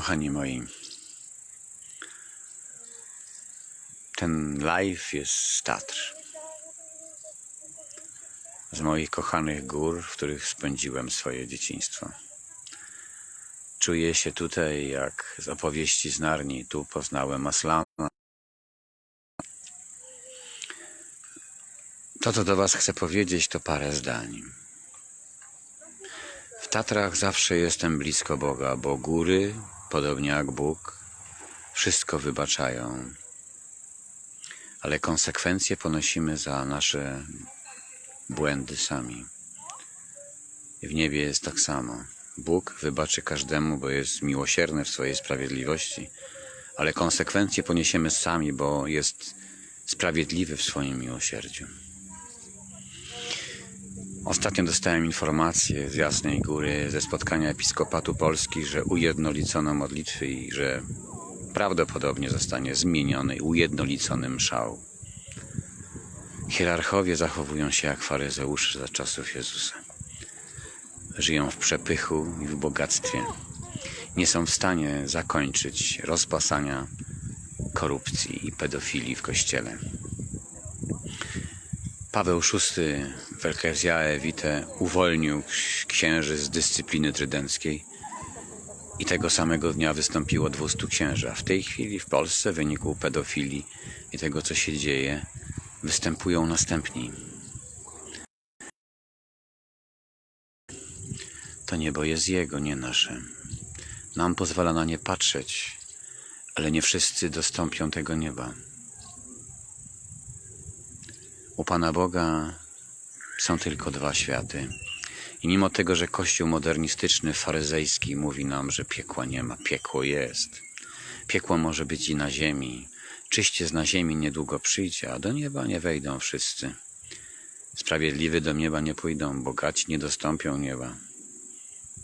Kochani moi, ten live jest z Tatr. Z moich kochanych gór, w których spędziłem swoje dzieciństwo. Czuję się tutaj jak z opowieści z Narni. Tu poznałem Aslana. To, co do Was chcę powiedzieć, to parę zdań. W Tatrach zawsze jestem blisko Boga, bo góry, podobnie jak Bóg, wszystko wybaczają. Ale konsekwencje ponosimy za nasze błędy sami. W niebie jest tak samo. Bóg wybaczy każdemu, bo jest miłosierny w swojej sprawiedliwości, ale konsekwencje poniesiemy sami, bo jest sprawiedliwy w swoim miłosierdziu. Ostatnio dostałem informację z Jasnej Góry, ze spotkania Episkopatu Polski, że ujednolicono modlitwy i że prawdopodobnie zostanie zmieniony ujednolicony mszał. Hierarchowie zachowują się jak faryzeusze za czasów Jezusa. Żyją w przepychu i w bogactwie. Nie są w stanie zakończyć rozpasania korupcji i pedofilii w Kościele. Paweł VI w Ecclesiae Vitae uwolnił księży z dyscypliny trydenckiej i tego samego dnia wystąpiło 200 księży. A w tej chwili w Polsce w wyniku pedofilii i tego, co się dzieje, występują następni. To niebo jest Jego, nie nasze. Nam pozwala na nie patrzeć, ale nie wszyscy dostąpią tego nieba. U Pana Boga są tylko dwa światy. I mimo tego, że Kościół modernistyczny, faryzejski mówi nam, że piekła nie ma, piekło jest. Piekło może być i na ziemi. Czyściec na ziemi niedługo przyjdzie, a do nieba nie wejdą wszyscy. Sprawiedliwy do nieba nie pójdą, bogaci nie dostąpią nieba.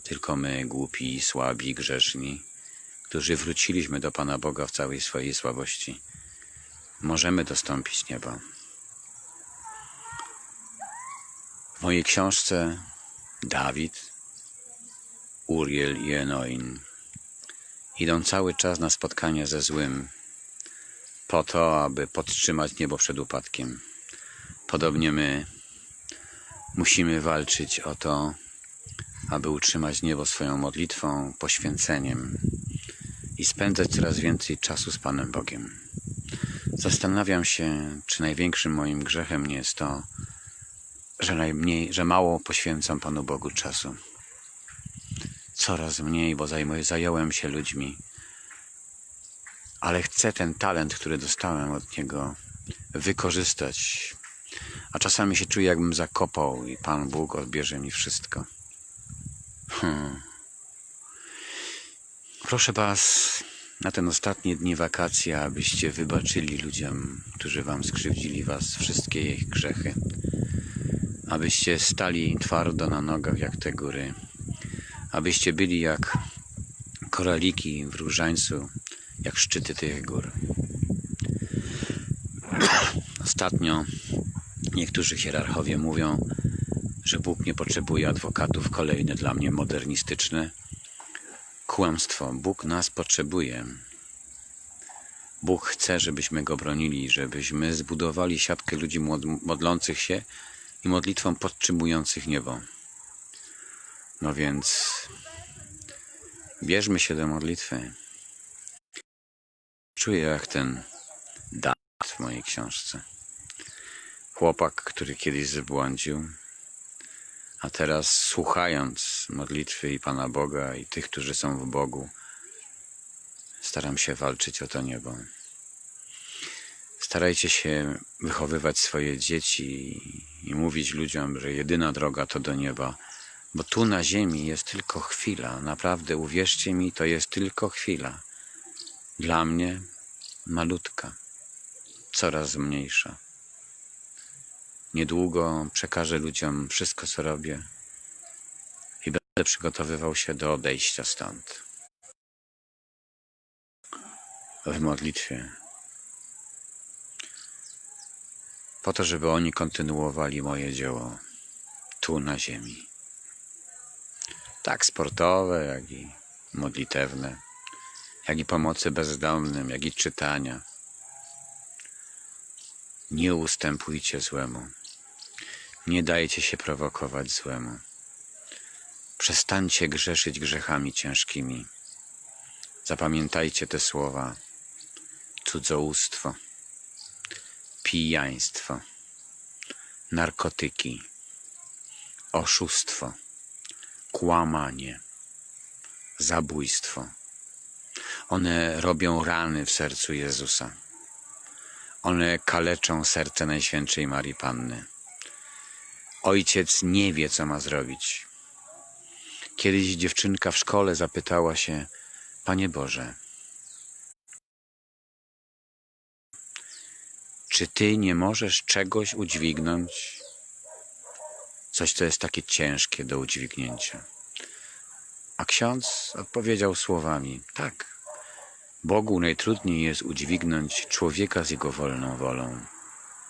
Tylko my, głupi, słabi, grzeszni, którzy wróciliśmy do Pana Boga w całej swojej słabości, możemy dostąpić nieba. W mojej książce Dawid, Uriel i Enoin idą cały czas na spotkanie ze złym, po to, aby podtrzymać niebo przed upadkiem. Podobnie my musimy walczyć o to, aby utrzymać niebo swoją modlitwą, poświęceniem i spędzać coraz więcej czasu z Panem Bogiem. Zastanawiam się, czy największym moim grzechem nie jest to, że najmniej, że mało poświęcam Panu Bogu czasu. Coraz mniej, bo zajmuję, zająłem się ludźmi. Ale chcę ten talent, który dostałem od Niego, wykorzystać. A czasami się czuję, jakbym zakopał i Pan Bóg odbierze mi wszystko. Hmm. Proszę Was na ten ostatnie dni wakacji, abyście wybaczyli ludziom, którzy Wam skrzywdzili Was, wszystkie ich grzechy abyście stali twardo na nogach jak te góry, abyście byli jak koraliki w różańcu, jak szczyty tych gór. Ostatnio niektórzy hierarchowie mówią, że Bóg nie potrzebuje adwokatów, kolejne dla mnie modernistyczne kłamstwo. Bóg nas potrzebuje. Bóg chce, żebyśmy Go bronili, żebyśmy zbudowali siatkę ludzi modlących się i modlitwą podtrzymujących niebo. No więc bierzmy się do modlitwy. Czuję jak ten Dawid w mojej książce. Chłopak, który kiedyś zbłądził, a teraz słuchając modlitwy i Pana Boga i tych, którzy są w Bogu, staram się walczyć o to niebo. Starajcie się wychowywać swoje dzieci i mówić ludziom, że jedyna droga to do nieba, bo tu na ziemi jest tylko chwila. Naprawdę, uwierzcie mi, to jest tylko chwila. Dla mnie malutka, coraz mniejsza. Niedługo przekażę ludziom wszystko, co robię i będę przygotowywał się do odejścia stąd. W modlitwie po to, żeby oni kontynuowali moje dzieło tu na ziemi. Tak sportowe, jak i modlitewne. jak i pomocy bezdomnym, jak i czytania. Nie ustępujcie złemu. Nie dajcie się prowokować złemu. Przestańcie grzeszyć grzechami ciężkimi. Zapamiętajcie te słowa. Cudzołóstwo, pijaństwo, narkotyki, oszustwo, kłamanie, zabójstwo. One robią rany w sercu Jezusa. One kaleczą serce Najświętszej Marii Panny. Ojciec nie wie, co ma zrobić. Kiedyś dziewczynka w szkole zapytała się, Panie Boże, czy Ty nie możesz czegoś udźwignąć? Coś, co jest takie ciężkie do udźwignięcia. A ksiądz odpowiedział słowami: Tak, Bogu najtrudniej jest udźwignąć człowieka z jego wolną wolą.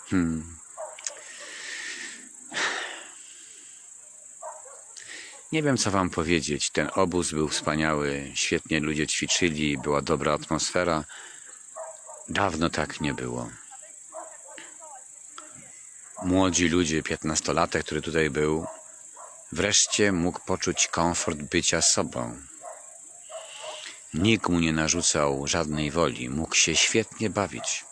Hmm. Nie wiem, co wam powiedzieć. Ten obóz był wspaniały, świetnie ludzie ćwiczyli, była dobra atmosfera. Dawno tak nie było. Młodzi ludzie, piętnastolatek, który tutaj był, wreszcie mógł poczuć komfort bycia sobą. Nikt mu nie narzucał żadnej woli, mógł się świetnie bawić.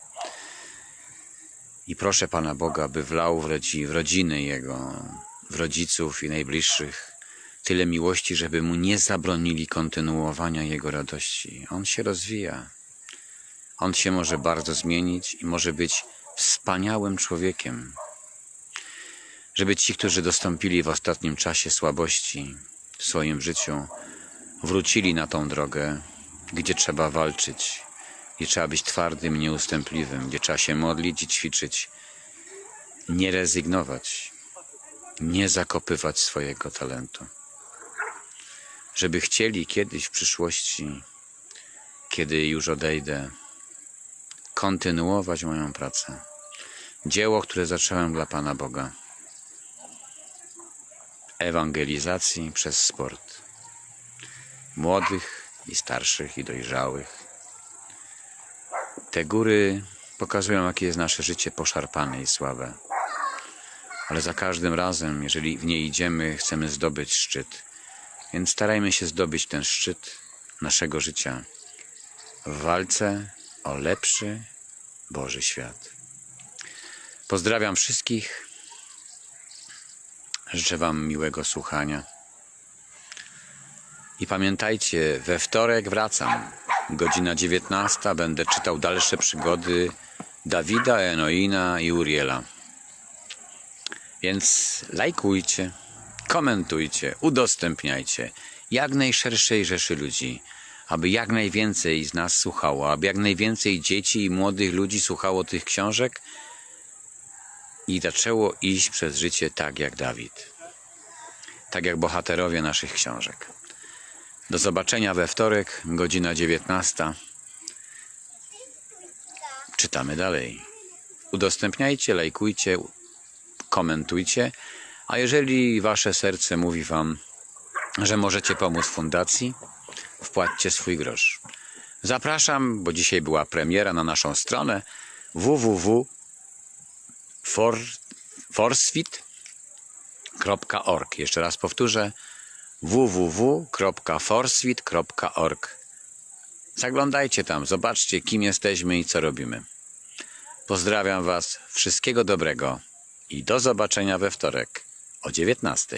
I proszę Pana Boga, by wlał w, rodzi, w rodziny jego, w rodziców i najbliższych tyle miłości, żeby mu nie zabronili kontynuowania jego radości. On się rozwija. On się może bardzo zmienić i może być wspaniałym człowiekiem. Żeby ci, którzy dostąpili w ostatnim czasie słabości w swoim życiu, wrócili na tą drogę, gdzie trzeba walczyć, gdzie trzeba być twardym, nieustępliwym, gdzie trzeba się modlić i ćwiczyć, nie rezygnować, nie zakopywać swojego talentu. Żeby chcieli kiedyś w przyszłości, kiedy już odejdę, kontynuować moją pracę. Dzieło, które zacząłem dla Pana Boga. Ewangelizacji przez sport. Młodych i starszych i dojrzałych. Te góry pokazują, jakie jest nasze życie poszarpane i słabe. Ale za każdym razem, jeżeli w nie idziemy, chcemy zdobyć szczyt. Więc starajmy się zdobyć ten szczyt naszego życia w walce o lepszy Boży świat. Pozdrawiam wszystkich. Życzę Wam miłego słuchania. I pamiętajcie, we wtorek wracam. Godzina 19. Będę czytał dalsze przygody Dawida, Enoina i Uriela. Więc lajkujcie, komentujcie, udostępniajcie jak najszerszej rzeszy ludzi, aby jak najwięcej z nas słuchało, aby jak najwięcej dzieci i młodych ludzi słuchało tych książek i zaczęło iść przez życie tak jak Dawid. Tak jak bohaterowie naszych książek. Do zobaczenia we wtorek, godzina 19. Czytamy dalej. Udostępniajcie, lajkujcie, komentujcie. A jeżeli wasze serce mówi wam, że możecie pomóc fundacji, wpłaccie swój grosz. Zapraszam, bo dzisiaj była premiera na naszą stronę www.forswit.org. Jeszcze raz powtórzę www.forswit.org. Zaglądajcie tam, zobaczcie kim jesteśmy i co robimy. Pozdrawiam Was, wszystkiego dobrego i do zobaczenia we wtorek o 19.